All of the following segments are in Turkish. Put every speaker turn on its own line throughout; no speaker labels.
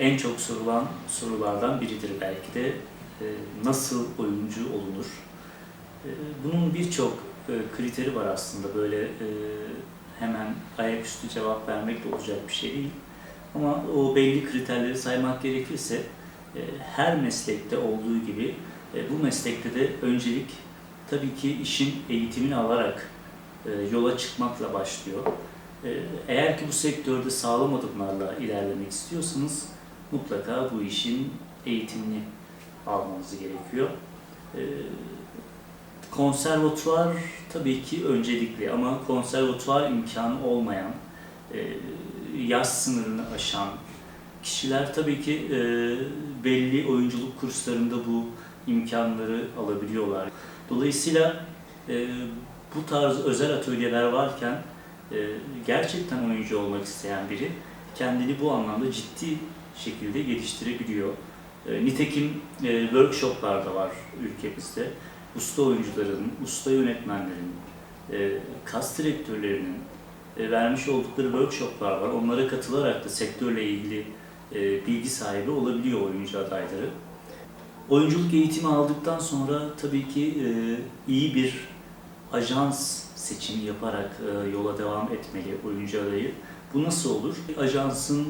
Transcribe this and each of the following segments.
en çok sorulan sorulardan biridir belki de e, nasıl oyuncu olunur? E, bunun birçok e, kriteri var aslında böyle e, hemen ayaküstü cevap vermek de olacak bir şey değil. Ama o belli kriterleri saymak gerekirse e, her meslekte olduğu gibi bu meslekte de öncelik tabii ki işin eğitimini alarak yola çıkmakla başlıyor. Eğer ki bu sektörde sağlam adımlarla ilerlemek istiyorsanız mutlaka bu işin eğitimini almanız gerekiyor. E, Konservatuvar tabii ki öncelikli ama konservatuvar imkanı olmayan, e, yaş sınırını aşan kişiler tabii ki e, belli oyunculuk kurslarında bu imkanları alabiliyorlar. Dolayısıyla e, bu tarz özel atölyeler varken e, gerçekten oyuncu olmak isteyen biri kendini bu anlamda ciddi şekilde geliştirebiliyor. E, nitekim e, workshoplar da var ülkemizde. Usta oyuncuların, usta yönetmenlerin, e, kas direktörlerinin e, vermiş oldukları workshoplar var. Onlara katılarak da sektörle ilgili e, bilgi sahibi olabiliyor oyuncu adayları. Oyunculuk eğitimi aldıktan sonra tabii ki e, iyi bir ajans seçimi yaparak e, yola devam etmeli oyuncu adayı. Bu nasıl olur? Ajansın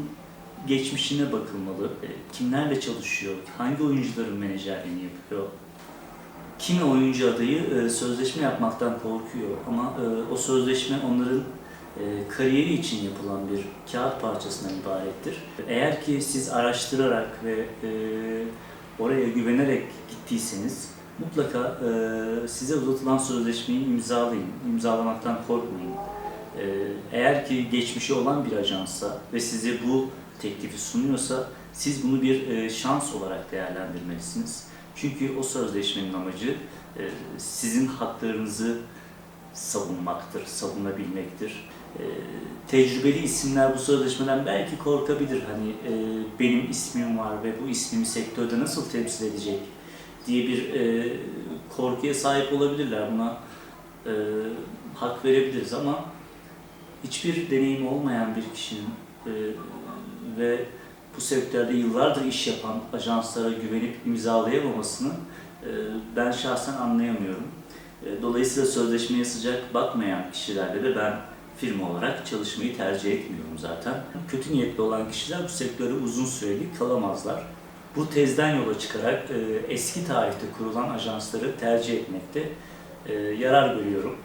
geçmişine bakılmalı. E, kimlerle çalışıyor? Hangi oyuncuların menajerliğini yapıyor? Kimi oyuncu adayı e, sözleşme yapmaktan korkuyor ama e, o sözleşme onların kariyeri için yapılan bir kağıt parçasından ibarettir. Eğer ki siz araştırarak ve oraya güvenerek gittiyseniz mutlaka size uzatılan sözleşmeyi imzalayın, imzalamaktan korkmayın. Eğer ki geçmişi olan bir ajansa ve size bu teklifi sunuyorsa siz bunu bir e, şans olarak değerlendirmelisiniz. Çünkü o sözleşmenin amacı e, sizin haklarınızı savunmaktır, savunabilmektir. E, tecrübeli isimler bu sözleşmeden belki korkabilir. Hani e, benim ismim var ve bu ismimi sektörde nasıl temsil edecek diye bir e, korkuya sahip olabilirler. Buna e, hak verebiliriz ama hiçbir deneyimi olmayan bir kişinin e, ve bu sektörde yıllardır iş yapan ajanslara güvenip imzalayamamasını e, ben şahsen anlayamıyorum. E, Dolayısıyla sözleşmeye sıcak bakmayan kişilerle de ben firma olarak çalışmayı tercih etmiyorum zaten. Kötü niyetli olan kişiler bu sektörde uzun süreli kalamazlar. Bu tezden yola çıkarak e, eski tarihte kurulan ajansları tercih etmekte yarar görüyorum.